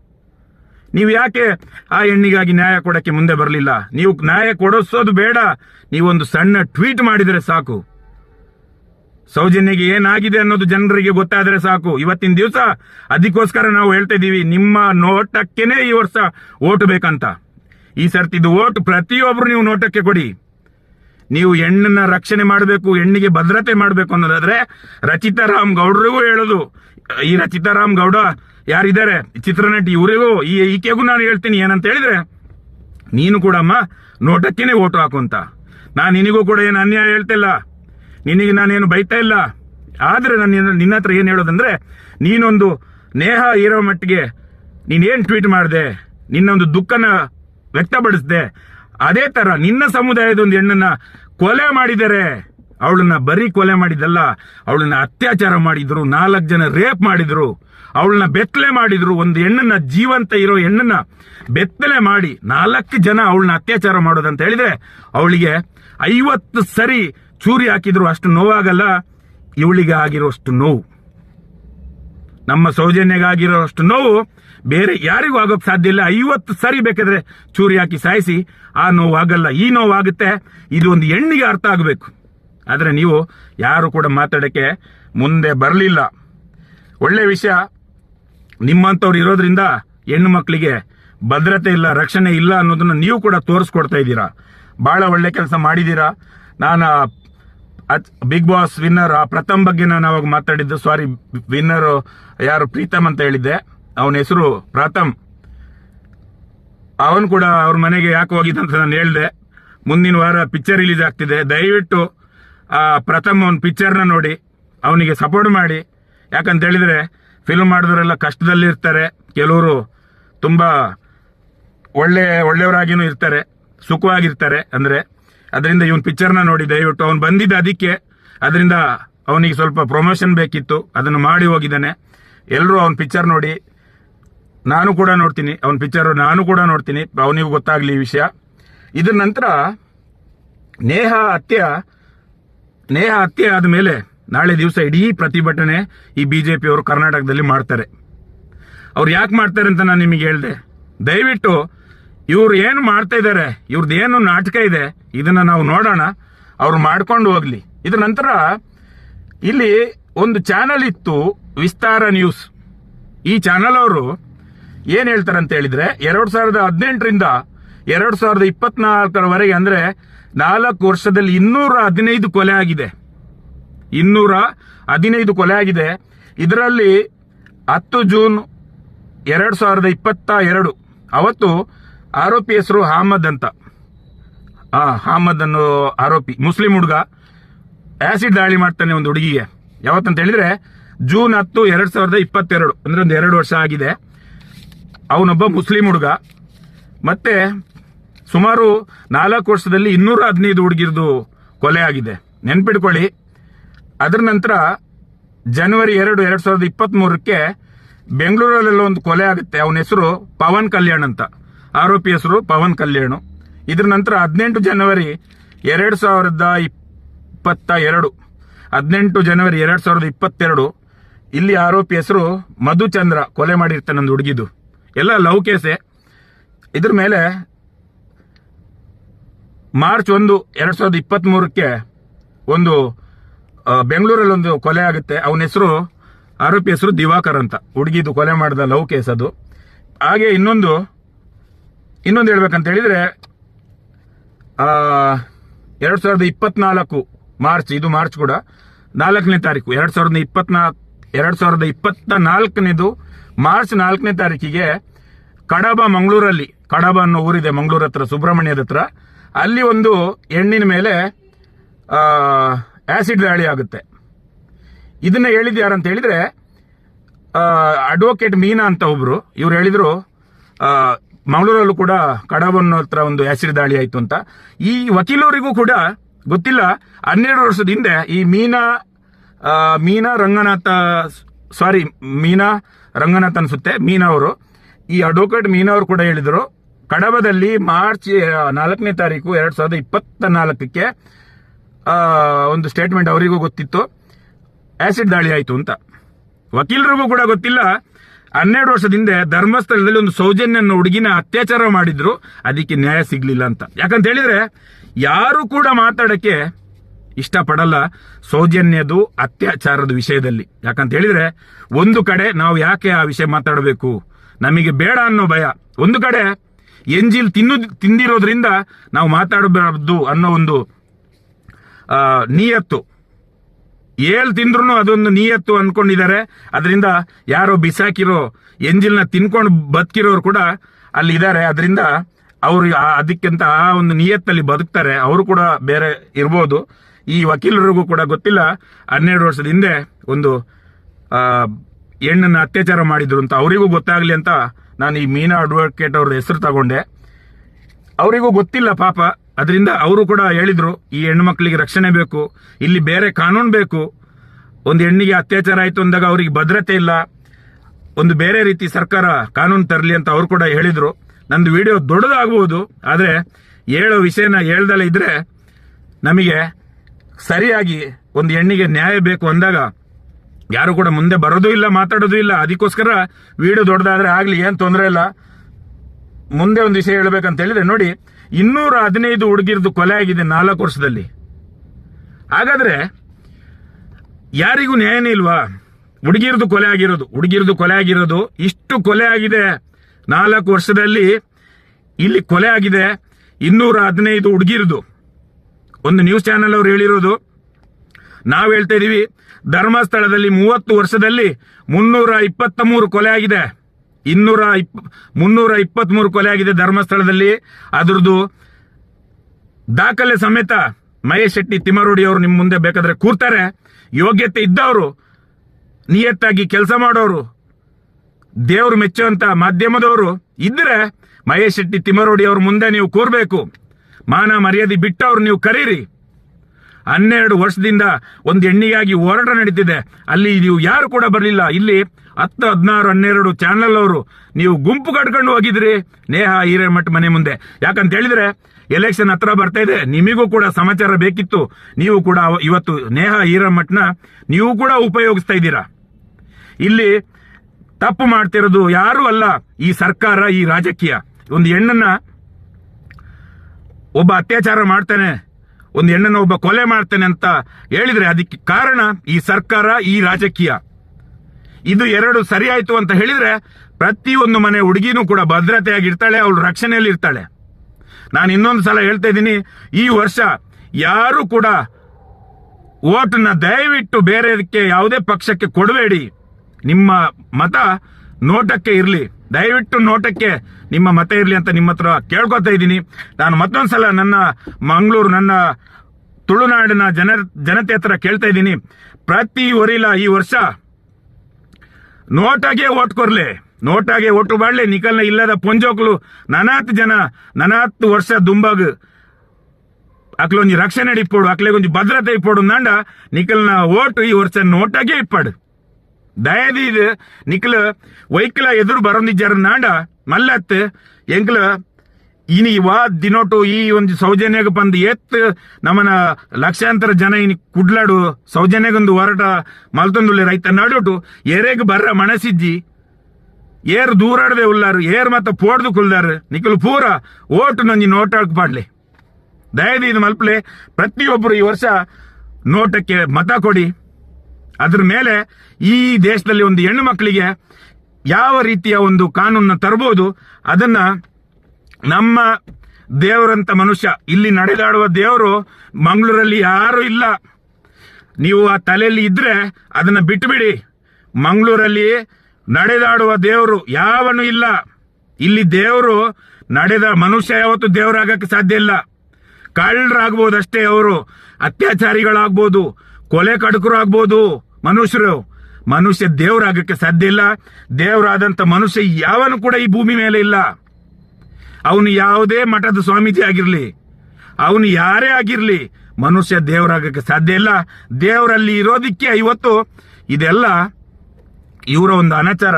ನೀವು ಯಾಕೆ ಆ ಹೆಣ್ಣಿಗಾಗಿ ನ್ಯಾಯ ಕೊಡಕ್ಕೆ ಮುಂದೆ ಬರಲಿಲ್ಲ? ನೀವು ನ್ಯಾಯ ಕೊಡಿಸೋದು ಬೇಡ. ನೀವೊಂದು ಸಣ್ಣ ಟ್ವೀಟ್ ಮಾಡಿದರೆ ಸಾಕು. ಸೌಜನ್ಯಗೆ ಏನಾಗಿದೆ ಅನ್ನೋದು ಜನರಿಗೆ ಗೊತ್ತಾದರೆ ಸಾಕು. ಇವತ್ತಿನ ದಿವಸ ಅದಕ್ಕೋಸ್ಕರ ನಾವು ಹೇಳ್ತಾ ಇದ್ದೀವಿ, ನಿಮ್ಮ ನೋಟಕ್ಕೇನೆ ಈ ವರ್ಷ ಓಟ್ ಬೇಕಂತ. ಈ ಸರ್ತಿದ್ದು ಓಟ್ ಪ್ರತಿಯೊಬ್ರು ನೀವು ನೋಟಕ್ಕೆ ಕೊಡಿ. ನೀವು ಹೆಣ್ಣನ್ನ ರಕ್ಷಣೆ ಮಾಡಬೇಕು, ಹೆಣ್ಣಿಗೆ ಭದ್ರತೆ ಮಾಡಬೇಕು ಅನ್ನೋದಾದ್ರೆ ರಚಿತಾ ರಾಮ್ ಗೌಡ್ರಿಗೂ ಹೇಳೋದು. ಈ ರಚಿತಾ ರಾಮ್ ಗೌಡ ಯಾರಿದ್ದಾರೆ? ಚಿತ್ರನಟಿ ಇವರಿಗೂ, ಈ ಈಕೆಗೂ ನಾನು ಹೇಳ್ತೀನಿ, ಏನಂತ ಹೇಳಿದ್ರೆ, ನೀನು ಕೂಡ ಅಮ್ಮ ನೋಟಕ್ಕೇನೆ ಓಟು ಹಾಕುವಂತ ನಾನು ನಿನಗೂ ಕೂಡ ಏನು ಅನ್ಯಾಯ ಹೇಳ್ತಿಲ್ಲ ನಿನಗೆ ನಾನೇನು ಬೈತಾ ಇಲ್ಲ. ಆದ್ರೆ ನಾನು ನಿನ್ನ- ಹತ್ರ ಏನು ಹೇಳೋದಂದ್ರೆ, ನೀನೊಂದು ನೇಹ ಇರೋ ಮಟ್ಟಿಗೆ ನೀನೇನ್ ಟ್ವೀಟ್ ಮಾಡಿದೆ, ನಿನ್ನೊಂದು ದುಃಖನ ವ್ಯಕ್ತಪಡಿಸಿದೆ, ಅದೇ ತರ ನಿನ್ನ ಸಮುದಾಯದ ಒಂದು ಹೆಣ್ಣನ್ನ ಕೊಲೆ ಮಾಡಿದರೆ ಅವಳನ್ನ ಬರೀ ಕೊಲೆ ಮಾಡಿದ್ದಲ್ಲ, ಅವಳನ್ನ ಅತ್ಯಾಚಾರ ಮಾಡಿದ್ರು, ನಾಲ್ಕು ಜನ ರೇಪ್ ಮಾಡಿದ್ರು, ಅವಳನ್ನ ಬೆತ್ತಲೆ ಮಾಡಿದ್ರು, ಒಂದು ಹೆಣ್ಣನ್ನ ಜೀವಂತ ಇರೋ ಹೆಣ್ಣನ್ನ ಬೆತ್ತಲೆ ಮಾಡಿ ನಾಲ್ಕು ಜನ ಅವಳನ್ನ ಅತ್ಯಾಚಾರ ಮಾಡೋದಂತ ಹೇಳಿದ್ರೆ, ಅವಳಿಗೆ ಐವತ್ತು ಸರಿ ಚೂರಿ ಹಾಕಿದ್ರು, ಅಷ್ಟು ನೋವಾಗಲ್ಲ, ಇವಳಿಗೆ ಆಗಿರೋಷ್ಟು ನೋವು. ನಮ್ಮ ಸೌಜನ್ಯಗಾಗಿರೋಷ್ಟು ನೋವು ಬೇರೆ ಯಾರಿಗೂ ಆಗೋಕ್ ಸಾಧ್ಯ ಇಲ್ಲ. ಐವತ್ತು ಸರಿ ಬೇಕಾದ್ರೆ ಚೂರಿ ಹಾಕಿ ಸಾಯಿಸಿ, ಆ ನೋವು ಆಗಲ್ಲ, ಈ ನೋವು ಆಗುತ್ತೆ. ಇದು ಒಂದು ಹೆಣ್ಣಿಗೆ ಅರ್ಥ ಆಗಬೇಕು. ಆದ್ರೆ ನೀವು ಯಾರು ಕೂಡ ಮಾತಾಡೋಕ್ಕೆ ಮುಂದೆ ಬರಲಿಲ್ಲ. ಒಳ್ಳೆ ವಿಷಯ, ನಿಮ್ಮಂಥವ್ರು ಇರೋದ್ರಿಂದ ಹೆಣ್ಣು ಮಕ್ಕಳಿಗೆ ಭದ್ರತೆ ಇಲ್ಲ, ರಕ್ಷಣೆ ಇಲ್ಲ ಅನ್ನೋದನ್ನು ನೀವು ಕೂಡ ತೋರಿಸ್ಕೊಡ್ತಾ ಇದ್ದೀರಾ? ಬಹಳ ಒಳ್ಳೆ ಕೆಲಸ ಮಾಡಿದ್ದೀರಾ? ನಾನು ಬಿಗ್ ಬಾಸ್ ವಿನ್ನರ್, ಆ ಪ್ರಥಮ್ ಬಗ್ಗೆ ನಾನು ಅವಾಗ ಮಾತಾಡಿದ್ದು, ಸಾರಿ, ವಿನ್ನರ್ ಯಾರು ಪ್ರೀತಮ್ ಅಂತ ಹೇಳಿದ್ದೆ. ಅವನ ಹೆಸರು ಪ್ರಥಮ್. ಅವನು ಕೂಡ ಅವ್ರ ಮನೆಗೆ ಯಾಕೆ ಹೋಗಿದ್ದಂತ ನಾನು ಹೇಳಿದೆ. ಮುಂದಿನ ವಾರ ಪಿಕ್ಚರ್ ರಿಲೀಸ್ ಆಗ್ತಿದೆ. ದಯವಿಟ್ಟು ಪ್ರಥಮ ಒಂದು ಪಿಕ್ಚರ್ನ ನೋಡಿ, ಅವನಿಗೆ ಸಪೋರ್ಟ್ ಮಾಡಿ. ಯಾಕಂತ ಹೇಳಿದ್ರೆ ಫಿಲ್ಮ್ ಮಾಡಿದ್ರೆಲ್ಲ ಕಷ್ಟದಲ್ಲಿರ್ತಾರೆ ಕೆಲವರು ತುಂಬ ಒಳ್ಳೆ ಒಳ್ಳೆಯವರಾಗಿಯೂ ಇರ್ತಾರೆ, ಸುಖವಾಗಿರ್ತಾರೆ ಅಂದರೆ. ಅದರಿಂದ ಇವನ್ ಪಿಕ್ಚರ್ನ ನೋಡಿ, ದಯವಿಟ್ಟು ಅವನು ಬಂದಿದ್ದ ಅದಕ್ಕೆ, ಅದರಿಂದ ಅವನಿಗೆ ಸ್ವಲ್ಪ ಪ್ರಮೋಷನ್ ಬೇಕಿತ್ತು, ಅದನ್ನು ಮಾಡಿ ಹೋಗಿದ್ದಾನೆ. ಎಲ್ಲರೂ ಅವನ ಪಿಕ್ಚರ್ ನೋಡಿ, ನಾನು ಕೂಡ ನೋಡ್ತೀನಿ, ಅವನ ಪಿಕ್ಚರ್ ನಾನು ಕೂಡ ನೋಡ್ತೀನಿ, ಅವನಿಗೂ ಗೊತ್ತಾಗಲಿ ಈ ವಿಷಯ. ಇದರ ನಂತರ, ನೇಹ ಹತ್ಯೆ ನೇಹ ಹತ್ಯೆ ಆದಮೇಲೆ ನಾಳೆ ದಿವಸ ಇಡೀ ಪ್ರತಿಭಟನೆ ಈ ಬಿಜೆಪಿ ಅವರು ಕರ್ನಾಟಕದಲ್ಲಿ ಮಾಡ್ತಾರೆ. ಅವ್ರು ಯಾಕೆ ಮಾಡ್ತಾರೆ ಅಂತ ನಾನು ನಿಮಗೆ ಹೇಳಿದೆ. ದಯವಿಟ್ಟು ಇವ್ರು ಏನು ಮಾಡ್ತಾ ಇದ್ದಾರೆ ಇವ್ರದ್ದು ಏನು ನಾಟಕ ಇದೆ, ಇದನ್ನ ನಾವು ನೋಡೋಣ, ಅವ್ರು ಮಾಡ್ಕೊಂಡು ಹೋಗ್ಲಿ. ಇದ್ರ ನಂತರ ಇಲ್ಲಿ ಒಂದು ಚಾನಲ್ ಇತ್ತು, ವಿಸ್ತಾರ ನ್ಯೂಸ್. ಈ ಚಾನಲ್ ಅವರು ಏನು ಹೇಳ್ತಾರೆ ಅಂತ ಹೇಳಿದ್ರೆ, ಎರಡ್ ಸಾವಿರದ ಹದಿನೆಂಟರಿಂದ ಎರಡ್ ಸಾವಿರದ ಇಪ್ಪತ್ನಾಲ್ಕರವರೆಗೆ ಅಂದ್ರೆ ನಾಲ್ಕು ವರ್ಷದಲ್ಲಿ ಇನ್ನೂರ ಹದಿನೈದು ಕೊಲೆ ಆಗಿದೆ. ಇನ್ನೂರ ಹದಿನೈದು ಕೊಲೆ ಆಗಿದೆ. ಇದರಲ್ಲಿ ಹತ್ತು ಜೂನ್ ಎರಡ್ ಸಾವಿರದ ಇಪ್ಪತ್ತ ಎರಡು, ಅವತ್ತು ಆರೋಪಿ ಹೆಸರು ಅಹಮದ್ ಅಂತ. ಅಹಮದ್ ಅನ್ನೋ ಆರೋಪಿ, ಮುಸ್ಲಿಂ ಹುಡುಗ, ಆಸಿಡ್ ದಾಳಿ ಮಾಡ್ತಾನೆ ಒಂದು ಹುಡುಗಿಗೆ. ಯಾವತ್ತಂತ ಹೇಳಿದ್ರೆ ಜೂನ್ ಹತ್ತು ಎರಡ್ ಸಾವಿರದ ಇಪ್ಪತ್ತೆರಡು, ಅಂದ್ರೆ ಒಂದು ಎರಡು ವರ್ಷ ಆಗಿದೆ. ಅವನೊಬ್ಬ ಮುಸ್ಲಿಂ ಹುಡುಗ. ಮತ್ತೆ ಸುಮಾರು ನಾಲ್ಕು ವರ್ಷದಲ್ಲಿ ಇನ್ನೂರ ಹದಿನೈದು ಹುಡುಗಿರ್ದು ಕೊಲೆ ಆಗಿದೆ. ನೆನ್ಪಿಟ್ಕೊಳ್ಳಿ ಅದರ ನಂತರ ಜನವರಿ ಎರಡು ಎರಡು ಸಾವಿರದ ಇಪ್ಪತ್ತ್ ಮೂರಕ್ಕೆ ಬೆಂಗಳೂರಲ್ಲೆಲ್ಲ ಒಂದು ಕೊಲೆ ಆಗುತ್ತೆ. ಅವನ ಹೆಸರು ಪವನ್ ಕಲ್ಯಾಣ್ ಅಂತ. ಆರೋಪಿ ಹೆಸರು ಪವನ್ ಕಲ್ಯಾಣ್. ಇದ್ರ ನಂತರ ಹದಿನೆಂಟು ಜನವರಿ ಎರಡ್ ಸಾವಿರದ ಇಪ್ಪತ್ತ ಎರಡು ಹದಿನೆಂಟು ಜನವರಿ ಎರಡ್ ಸಾವಿರದ ಇಪ್ಪತ್ತೆರಡು, ಇಲ್ಲಿ ಆರೋಪಿ ಹೆಸರು ಮಧುಚಂದ್ರ ಕೊಲೆ ಮಾಡಿರ್ತಾನೆ ಒಂದು ಹುಡುಗಿದು. ಎಲ್ಲ ಲವ್ ಕೇಸೆ. ಇದ್ರ ಮೇಲೆ ಮಾರ್ಚ್ ಒಂದು ಎರಡ್ ಸಾವಿರದ ಇಪ್ಪತ್ತ್ ಮೂರಕ್ಕೆ ಒಂದು ಬೆಂಗಳೂರಲ್ಲಿ ಒಂದು ಕೊಲೆ ಆಗುತ್ತೆ. ಅವನ ಹೆಸರು, ಆರೋಪಿ ಹೆಸರು ದಿವಾಕರ್ ಅಂತ. ಹುಡುಗಿದು ಕೊಲೆ ಮಾಡಿದ ಲವ್ ಕೇಸ್ ಅದು. ಹಾಗೆ ಇನ್ನೊಂದು ಇನ್ನೊಂದು ಹೇಳ್ಬೇಕಂತ ಹೇಳಿದ್ರೆ ಎರಡ್ ಸಾವಿರದ ಇಪ್ಪತ್ನಾಲ್ಕು ಮಾರ್ಚ್, ಇದು ಮಾರ್ಚ್ ಕೂಡ, ನಾಲ್ಕನೇ ತಾರೀಕು, ಎರಡ್ ಸಾವಿರದ ಇಪ್ಪತ್ನಾಲ್ಕು ಎರಡ್ ಸಾವಿರದ ಇಪ್ಪತ್ತ ನಾಲ್ಕನೇದು ಮಾರ್ಚ್ ನಾಲ್ಕನೇ ತಾರೀಕಿಗೆ ಕಡಬ ಮಂಗಳೂರಲ್ಲಿ, ಕಡಬ ಅನ್ನೋ ಊರಿದೆ ಮಂಗಳೂರು ಹತ್ರ, ಸುಬ್ರಹ್ಮಣ್ಯದ ಹತ್ರ ಅಲ್ಲಿ ಒಂದು ಹೆಣ್ಣಿನ ಮೇಲೆ ಆಸಿಡ್ ದಾಳಿ ಆಗುತ್ತೆ. ಇದನ್ನ ಹೇಳಿದ್ದು ಯಾರಂತ ಹೇಳಿದ್ರೆ ಅಡ್ವೊಕೇಟ್ ಮೀನಾ ಅಂತ ಒಬ್ರು. ಇವ್ರು ಹೇಳಿದ್ರು ಮಂಗಳೂರಲ್ಲೂ ಕೂಡ ಕಡಬನ್ನು ಹತ್ರ ಒಂದು ಆ್ಯಸಿಡ್ ದಾಳಿ ಆಯ್ತು ಅಂತ. ಈ ವಕೀಲರಿಗೂ ಕೂಡ ಗೊತ್ತಿಲ್ಲ. ಹನ್ನೆರಡು ವರ್ಷದ ಹಿಂದೆ ಈ ಮೀನಾ ಮೀನಾ ರಂಗನಾಥ ಸಾರಿ ಮೀನಾ ರಂಗನಾಥ್ ಅನ್ಸುತ್ತೆ ಮೀನಾ ಅವರು. ಈ ಅಡ್ವೊಕೇಟ್ ಮೀನಾ ಅವರು ಕೂಡ ಹೇಳಿದ್ರು. ಕಡಬದಲ್ಲಿ ಮಾರ್ಚ್ ನಾಲ್ಕನೇ ತಾರೀಕು ಎರಡ್ ಸಾವಿರದ ಇಪ್ಪತ್ತ ನಾಲ್ಕಕ್ಕೆ ಒಂದು ಸ್ಟೇಟ್ಮೆಂಟ್ ಅವರಿಗೂ ಗೊತ್ತಿತ್ತು. ಆಸಿಡ್ ದಾಳಿ ಆಯಿತು ಅಂತ. ವಕೀಲರಿಗೂ ಕೂಡ ಗೊತ್ತಿಲ್ಲ. ಹನ್ನೆರಡು ವರ್ಷದ ಹಿಂದೆ ಧರ್ಮಸ್ಥಳದಲ್ಲಿ ಒಂದು ಸೌಜನ್ಯ ಹುಡುಗಿನ ಅತ್ಯಾಚಾರ ಮಾಡಿದ್ರು. ಅದಕ್ಕೆ ನ್ಯಾಯ ಸಿಗ್ಲಿಲ್ಲ ಅಂತ. ಯಾಕಂತ ಹೇಳಿದ್ರೆ, ಯಾರು ಕೂಡ ಮಾತಾಡಕ್ಕೆ ಇಷ್ಟಪಡಲ್ಲ ಸೌಜನ್ಯದು, ಅತ್ಯಾಚಾರದ ವಿಷಯದಲ್ಲಿ. ಯಾಕಂತ ಹೇಳಿದ್ರೆ, ಒಂದು ಕಡೆ ನಾವು ಯಾಕೆ ಆ ವಿಷಯ ಮಾತಾಡಬೇಕು? ನಮಗೆ ಬೇಡ ಅನ್ನೋ ಭಯ. ಒಂದು ಕಡೆ ಎಂಜಿಲ್ ತಿನ್ನು ತಿಂದಿರೋದ್ರಿಂದ ನಾವು ಮಾತಾಡಬಾರ್ದು ಅನ್ನೋ ಒಂದು ನಿಯತ್ತು. ಏಳು ತಿಂದ್ರು ಅದೊಂದು ನಿಯತ್ತು ಅಂದ್ಕೊಂಡಿದ್ದಾರೆ ಅದರಿಂದ ಯಾರೋ ಬಿಸಾಕಿರೋ ಎಂಜಿಲ್ನ ತಿನ್ಕೊಂಡು ಬದುಕಿರೋರು ಕೂಡ ಅಲ್ಲಿ ಇದ್ದಾರೆ ಅದರಿಂದ ಅವರು ಅದಕ್ಕಿಂತ ಆ ಒಂದು ನಿಯತ್ತಲ್ಲಿ ಬದುಕ್ತಾರೆ. ಅವರು ಕೂಡ ಬೇರೆ ಇರ್ಬೋದು. ಈ ವಕೀಲರಿಗೂ ಕೂಡ ಗೊತ್ತಿಲ್ಲ. ಹನ್ನೆರಡು ವರ್ಷದ ಹಿಂದೆ ಒಂದು ಹೆಣ್ಣನ್ನ ಅತ್ಯಾಚಾರ ಮಾಡಿದ್ರು ಅಂತ ಅವರಿಗೂ ಗೊತ್ತಾಗ್ಲಿ ಅಂತ ನಾನು ಈ ಮೀನಾ ಅಡ್ವೊಕೇಟ್ ಅವ್ರ ಹೆಸರು ತಗೊಂಡೆ. ಅವರಿಗೂ ಗೊತ್ತಿಲ್ಲ ಪಾಪ. ಅದರಿಂದ ಅವರು ಕೂಡ ಹೇಳಿದರು, ಈ ಹೆಣ್ಮಕ್ಳಿಗೆ ರಕ್ಷಣೆ ಬೇಕು, ಇಲ್ಲಿ ಬೇರೆ ಕಾನೂನು ಬೇಕು. ಒಂದು ಹೆಣ್ಣಿಗೆ ಅತ್ಯಾಚಾರ ಆಯಿತು ಅಂದಾಗ ಅವರಿಗೆ ಭದ್ರತೆ ಇಲ್ಲ. ಒಂದು ಬೇರೆ ರೀತಿ ಸರ್ಕಾರ ಕಾನೂನು ತರಲಿ ಅಂತ ಅವರು ಕೂಡ ಹೇಳಿದರು. ನಂದು ವಿಡಿಯೋ ದೊಡ್ಡದಾಗಬಹುದು ಆದರೆ ಹೇಳೋ ವಿಷಯನ ಹೇಳ್ದಲೇ ಇದ್ದರೆ ನಮಗೆ ಸರಿಯಾಗಿ ಒಂದು ಹೆಣ್ಣಿಗೆ ನ್ಯಾಯ ಬೇಕು ಅಂದಾಗ ಯಾರು ಕೂಡ ಮುಂದೆ ಬರೋದು ಇಲ್ಲ, ಮಾತಾಡೋದು ಇಲ್ಲ. ಅದಕ್ಕೋಸ್ಕರ ವಿಡಿಯೋ ದೊಡ್ಡದಾದ್ರೆ ಆಗ್ಲಿ, ಏನ್ ತೊಂದರೆ ಇಲ್ಲ. ಮುಂದೆ ಒಂದು ವಿಷಯ ಹೇಳ್ಬೇಕಂತ ಹೇಳಿದ್ರೆ, ನೋಡಿ, ಇನ್ನೂರ ಹದಿನೈದು ಹುಡುಗಿರದು ಕೊಲೆ ಆಗಿದೆ ನಾಲ್ಕು ವರ್ಷದಲ್ಲಿ. ಹಾಗಾದ್ರೆ, ಯಾರಿಗೂ ನ್ಯಾಯನೇ ಇಲ್ವಾ? ಹುಡುಗಿರದು ಕೊಲೆ ಆಗಿರೋದು, ಹುಡುಗಿರದು ಕೊಲೆ ಆಗಿರೋದು, ಇಷ್ಟು ಕೊಲೆ ಆಗಿದೆ ನಾಲ್ಕು ವರ್ಷದಲ್ಲಿ. ಇಲ್ಲಿ ಕೊಲೆ ಆಗಿದೆ ಇನ್ನೂರ ಹದಿನೈದು ಹುಡುಗಿರದು. ಒಂದು ನ್ಯೂಸ್ ಚಾನೆಲ್ ಅವ್ರು ಹೇಳಿರೋದು ನಾವು ಹೇಳ್ತಾ ಇದೀವಿ, ಧರ್ಮಸ್ಥಳದಲ್ಲಿ ಮೂವತ್ತು ವರ್ಷದಲ್ಲಿ ಮುನ್ನೂರ ಇಪ್ಪತ್ತ ಮೂರು ಕೊಲೆ ಆಗಿದೆ. ಇನ್ನೂರ ಇಪ್, ಮುನ್ನೂರ ಇಪ್ಪತ್ತ್ ಮೂರು ಕೊಲೆ ಆಗಿದೆ ಧರ್ಮಸ್ಥಳದಲ್ಲಿ. ಅದರದು ದಾಖಲೆ ಸಮೇತ ಮಹೇಶ್ ಶೆಟ್ಟಿ ತಿಮ್ಮರೋಡಿ ಅವರು ನಿಮ್ಮ ಮುಂದೆ ಬೇಕಾದ್ರೆ ಕೂರ್ತಾರೆ. ಯೋಗ್ಯತೆ ಇದ್ದವರು, ನಿಯತ್ತಾಗಿ ಕೆಲಸ ಮಾಡೋರು, ದೇವರು ಮೆಚ್ಚುವಂತ ಮಾಧ್ಯಮದವರು ಇದ್ರೆ ಮಹೇಶ್ ಶೆಟ್ಟಿ ತಿಮ್ಮರೋಡಿ ಅವ್ರ ಮುಂದೆ ನೀವು ಕೂರ್ಬೇಕು. ಮಾನ ಮರ್ಯಾದೆ ಬಿಟ್ಟವ್ರು ನೀವು ಕರೀರಿ. ಹನ್ನೆರಡು ವರ್ಷದಿಂದ ಒಂದು ಹೆಣ್ಣಿಗಾಗಿ ಹೋರಾಟ ನಡೀತಿದೆ. ಅಲ್ಲಿ ನೀವು ಯಾರು ಕೂಡ ಬರಲಿಲ್ಲ. ಇಲ್ಲಿ ಹತ್ತು, ಹದಿನಾರು, ಹನ್ನೆರಡು ಚಾನಲ್ ಅವರು. ನೀವು ಗುಂಪು ಕಟ್ಕೊಂಡು ಹೋಗಿದ್ರಿ. ನೇಹ, ಹಿರೇಮಠ್ ಮನೆ ಮುಂದೆ. ಯಾಕಂತ ಹೇಳಿದ್ರೆ ಎಲೆಕ್ಷನ್ ಹತ್ರ ಬರ್ತಾ ಇದೆ. ನಿಮಗೂ ಕೂಡ ಸಮಾಚಾರ ಬೇಕಿತ್ತು. ನೀವು ಕೂಡ ಇವತ್ತು ನೇಹ, ಹಿರೇಮಠ್ನ ನೀವು ಕೂಡ ಉಪಯೋಗಿಸ್ತಾ ಇದ್ದೀರಾ? ಇಲ್ಲಿ ತಪ್ಪು ಮಾಡ್ತಿರೋದು ಯಾರು ಅಲ್ಲ. ಈ ಸರ್ಕಾರ, ಈ ರಾಜಕೀಯ. ಒಂದು ಹೆಣ್ಣನ್ನ ಒಬ್ಬ ಅತ್ಯಾಚಾರ ಮಾಡ್ತಾನೆ. ಒಂದು ಹೆಣ್ಣನ್ನ ಒಬ್ಬ ಕೊಲೆ ಮಾಡ್ತೇನೆ ಅಂತ ಹೇಳಿದ್ರೆ ಅದಕ್ಕೆ ಕಾರಣ ಈ ಸರ್ಕಾರ, ಈ ರಾಜಕೀಯ. ಇದು ಎರಡು ಸರಿಯಾಯಿತು ಅಂತ ಹೇಳಿದ್ರೆ ಪ್ರತಿಯೊಂದು ಮನೆ ಹುಡುಗಿನೂ ಕೂಡ ಭದ್ರತೆಯಾಗಿರ್ತಾಳೆ, ಅವಳು ರಕ್ಷಣೆಯಲ್ಲಿ ಇರ್ತಾಳೆ ನಾನು ಇನ್ನೊಂದು ಸಲ ಹೇಳ್ತಾ ಇದ್ದೀನಿ, ಈ ವರ್ಷ ಯಾರು ಕೂಡ ಓಟನ್ನ ದಯವಿಟ್ಟು ಬೇರೆದಕ್ಕೆ ಯಾವುದೇ ಪಕ್ಷಕ್ಕೆ ಕೊಡಬೇಡಿ. ನಿಮ್ಮ ಮತ ನೋಟಕ್ಕೆ ಇರಲಿ. ದಯವಿಟ್ಟು ನೋಟಕ್ಕೆ ನಿಮ್ಮ ಮತ ಇರಲಿ ಅಂತ ನಿಮ್ಮ ಹತ್ರ ಕೇಳ್ಕೊತಾ ಇದ್ದೀನಿ. ನಾನು ಮತ್ತೊಂದ್ಸಲ ನನ್ನ ಮಂಗಳೂರು, ನನ್ನ ತುಳುನಾಡಿನ ಜನ, ಜನತೆ ಹತ್ರ ಕೇಳ್ತಾ ಇದ್ದೀನಿ. ಪ್ರತಿ ವರಿಲ ಈ ವರ್ಷ ನೋಟಾಗೆ ಓಟ್ ಕೊರ್ಲೆ ನೋಟಾಗೆ ಓಟು ಬಾಡ್ಲೆ ನಿಕಲ್ನ ಇಲ್ಲದ ಪೊಂಜೋಕ್ಲು ನನಾತ್ ಜನ, ನನಾತ್ ವರ್ಷ ದುಂಬಾಗ್ ಅಕ್ಲೊಂಜಿ ರಕ್ಷಣೆ ಇಪ್ಪೋಡು ಅಕ್ಲೆಗೊಂಜಿ ಭದ್ರತೆ ಇಪ್ಪೋಡು ನಂಡ ನಿಖಲ್ನ ಓಟು ಈ ವರ್ಷ ನೋಟಾಗೆ ಇಪ್ಪಾಡು ಇದು ನಿಕ್ಲ ವೈಕಲ ಎದುರು ಬರೋಂದಿಜ್ಜಾರ ನಾಂಡ, ಮಲ್ಲತ್, ಎಂಕ್ಲ, ಇನಿ ವಾ ದಿನೋಟು, ಈ ಒಂದು ಸೌಜನ್ಯಗ ಬಂದು ಎತ್ ನಮ್ಮನ ಲಕ್ಷಾಂತರ ಜನ ಇನಿ ಕುಡ್ಲಾಡು, ಸೌಜನ್ಯಗೊಂದು ಹೋರಾಟ ಮಲ್ತೊಂದುಳ್ಳಿ ರೈತ ನಡುಟು. ಎರೆಗ್ ಬರ್ರ ಮನಸ್ಸಿದ್ದಿ ಏರ್ ದೂರಾಡದೆ ಉಲ್ಲಾರು, ಏರ್ ಮತ್ತ ಪೋಡ್ದು ಕುಲ್ದಾರು. ನಿಕಲ್ ಪೂರ ಓಟು ನಂಜಿ ನೋಟಾಕ್ ಪಾಡ್ಲಿ. ದಯದಿ ಇದು ಮಲ್ಪಲೆ ಪ್ರತಿಯೊಬ್ಬರು ಈ ವರ್ಷ ನೋಟಕ್ಕೆ ಮತ ಕೊಡಿ. ಅದ್ರ ಮೇಲೆ ಈ ದೇಶದಲ್ಲಿ ಒಂದು ಹೆಣ್ಣು ಮಕ್ಕಳಿಗೆ ಯಾವ ರೀತಿಯ ಒಂದು ಕಾನೂನನ್ನ ತರಬಹುದು ಅದನ್ನ ನಮ್ಮ ದೇವರಂತ ಮನುಷ್ಯ, ಇಲ್ಲಿ ನಡೆದಾಡುವ ದೇವರು ಮಂಗಳೂರಲ್ಲಿ ಯಾರು ಇಲ್ಲ. ನೀವು ಆ ತಲೆಯಲ್ಲಿ ಇದ್ರೆ ಅದನ್ನ ಬಿಟ್ಟುಬಿಡಿ ಮಂಗಳೂರಲ್ಲಿ ನಡೆದಾಡುವ ದೇವರು ಯಾವನು ಇಲ್ಲ. ಇಲ್ಲಿ ದೇವರು ನಡೆದ ಮನುಷ್ಯ ಯಾವತ್ತು ದೇವರಾಗಕ್ಕೆ ಸಾಧ್ಯ ಇಲ್ಲ. ಕಳ್ಳರಾಗ್ಬೋದು ಅಷ್ಟೇ ಅವರು, ಅತ್ಯಾಚಾರಿಗಳಾಗ್ಬೋದು, ಕೊಲೆ ಕಡಕರು ಆಗ್ಬೋದು. ಮನುಷ್ಯರು, ಮನುಷ್ಯ ದೇವರಾಗಕ್ಕೆ ಸಾಧ್ಯ ಇಲ್ಲ. ದೇವರಾದಂಥ ಮನುಷ್ಯ ಯಾವನು ಕೂಡ ಈ ಭೂಮಿ ಮೇಲೆ ಇಲ್ಲ. ಅವನು ಯಾವುದೇ ಮಠದ ಸ್ವಾಮೀಜಿ ಆಗಿರಲಿ, ಅವನು ಯಾರೇ ಆಗಿರಲಿ, ಮನುಷ್ಯ ದೇವರಾಗಕ್ಕೆ ಸಾಧ್ಯ ಇಲ್ಲ. ದೇವರಲ್ಲಿ ಇರೋದಿಕ್ಕೆ ಇವತ್ತು ಇದೆಲ್ಲ ಇವರ ಒಂದು ಅನಾಚಾರ.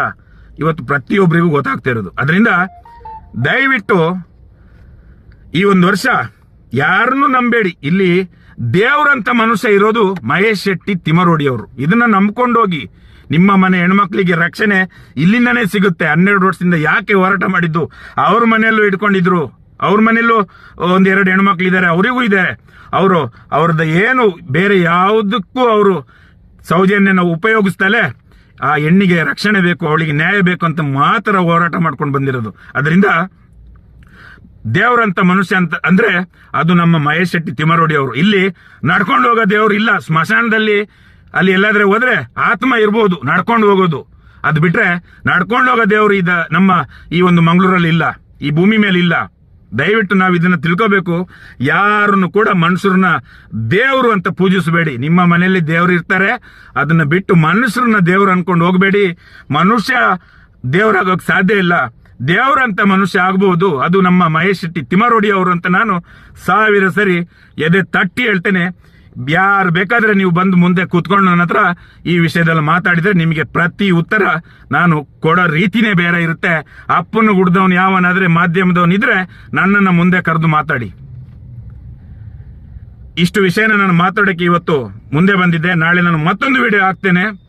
ಇವತ್ತು ಪ್ರತಿಯೊಬ್ಬರಿಗೂ ಗೊತ್ತಾಗ್ತಾ ಇರೋದು. ಅದರಿಂದ ದಯವಿಟ್ಟು ಈ ಒಂದು ವರ್ಷ ಯಾರನ್ನು ನಂಬೇಡಿ. ಇಲ್ಲಿ ದೇವರಂತ ಮನುಷ್ಯ ಇರೋದು ಮಹೇಶ್ ಶೆಟ್ಟಿ ತಿಮರೋಡಿಯವರು ಇದನ್ನ ನಂಬ್ಕೊಂಡೋಗಿ ನಿಮ್ಮ ಮನೆ ಹೆಣ್ಮಕ್ಳಿಗೆ ರಕ್ಷಣೆ ಇಲ್ಲಿಂದನೇ ಸಿಗುತ್ತೆ. ಹನ್ನೆರಡು ವರ್ಷದಿಂದ ಯಾಕೆ ಹೋರಾಟ ಮಾಡಿದ್ದು? ಅವ್ರ ಮನೆಯಲ್ಲೂ ಇಟ್ಕೊಂಡಿದ್ರು. ಅವ್ರ ಮನೆಯಲ್ಲೂ ಒಂದೆರಡು ಹೆಣ್ಮಕ್ಳು ಇದ್ದಾರೆ ಅವರಿಗೂ ಇದೆ. ಅವರು ಅವ್ರದ್ದು ಏನು ಬೇರೆ ಯಾವುದಕ್ಕೂ ಅವರು ಸೌಜನ್ಯನ ಉಪಯೋಗಿಸ್ತಲೇ ಆ ಹೆಣ್ಣಿಗೆ ರಕ್ಷಣೆ ಬೇಕು, ಅವಳಿಗೆ ನ್ಯಾಯ ಬೇಕು ಅಂತ ಮಾತ್ರ ಹೋರಾಟ ಮಾಡ್ಕೊಂಡು ಬಂದಿರೋದು. ಅದರಿಂದ ದೇವರಂತ ಮನುಷ್ಯ ಅಂತ ಅಂದ್ರೆ ಅದು ನಮ್ಮ ಮಹೇಶ್ ಶೆಟ್ಟಿ ತಿಮರೋಡಿ ಅವರು. ಇಲ್ಲಿ ನಡ್ಕೊಂಡು ಹೋಗೋ ದೇವ್ರು ಇಲ್ಲ. ಸ್ಮಶಾನದಲ್ಲಿ ಅಲ್ಲಿ ಎಲ್ಲಾದ್ರೆ ಹೋದ್ರೆ ಆತ್ಮ ಇರ್ಬೋದು, ನಡ್ಕೊಂಡು ಹೋಗೋದು. ಅದು ಬಿಟ್ರೆ ನಡ್ಕೊಂಡು ಹೋಗೋ ದೇವ್ರು ಇದ ನಮ್ಮ ಈ ಒಂದು ಮಂಗಳೂರಲ್ಲಿ ಇಲ್ಲ, ಈ ಭೂಮಿ ಮೇಲೆ ಇಲ್ಲ. ದಯವಿಟ್ಟು ನಾವು ಇದನ್ನ ತಿಳ್ಕೋಬೇಕು. ಯಾರನ್ನು ಕೂಡ ಮನುಷ್ಯರನ್ನ ದೇವರು ಅಂತ ಪೂಜಿಸಬೇಡಿ. ನಿಮ್ಮ ಮನೆಯಲ್ಲಿ ದೇವ್ರು ಇರ್ತಾರೆ. ಅದನ್ನ ಬಿಟ್ಟು ಮನುಷ್ಯರನ್ನ ದೇವ್ರು ಅನ್ಕೊಂಡು ಹೋಗಬೇಡಿ. ಮನುಷ್ಯ ದೇವ್ರಾಗೋಕ್ ಸಾಧ್ಯ ಇಲ್ಲ. ದೇವರಂತ ಮನುಷ್ಯ ಆಗಬಹುದು ಅದು ನಮ್ಮ ಮಹೇಶ್ ಶೆಟ್ಟಿ ತಿಮರೋಡಿ ಅವರು ಅಂತ ನಾನು ಸಾವಿರ ಸರಿ ಎದೆ ತಟ್ಟಿ ಹೇಳ್ತೇನೆ. ಯಾರು ಬೇಕಾದ್ರೆ ನೀವು ಬಂದು ಮುಂದೆ ಕೂತ್ಕೊಂಡು ನನ್ನ ಹತ್ರ ಈ ವಿಷಯದಲ್ಲಿ ಮಾತಾಡಿದ್ರೆ ನಿಮಗೆ ಪ್ರತಿ ಉತ್ತರ ನಾನು ಕೊಡೋ ರೀತಿನೇ ಬೇರೆ ಇರುತ್ತೆ. ಅಪ್ಪನ ಗುಡ್ದವನು ಯಾವನಾದ್ರೆ ಮಾಧ್ಯಮದವನಿದ್ರೆ ನನ್ನನ್ನ ಮುಂದೆ ಕರೆದು ಮಾತಾಡಿ. ಇಷ್ಟು ವಿಷಯನ ನಾನು ಮಾತಾಡಕ್ಕೆ ಇವತ್ತು ಮುಂದೆ ಬಂದಿದ್ದೆ. ನಾಳೆ ನಾನು ಮತ್ತೊಂದು ವಿಡಿಯೋ ಹಾಕ್ತೇನೆ.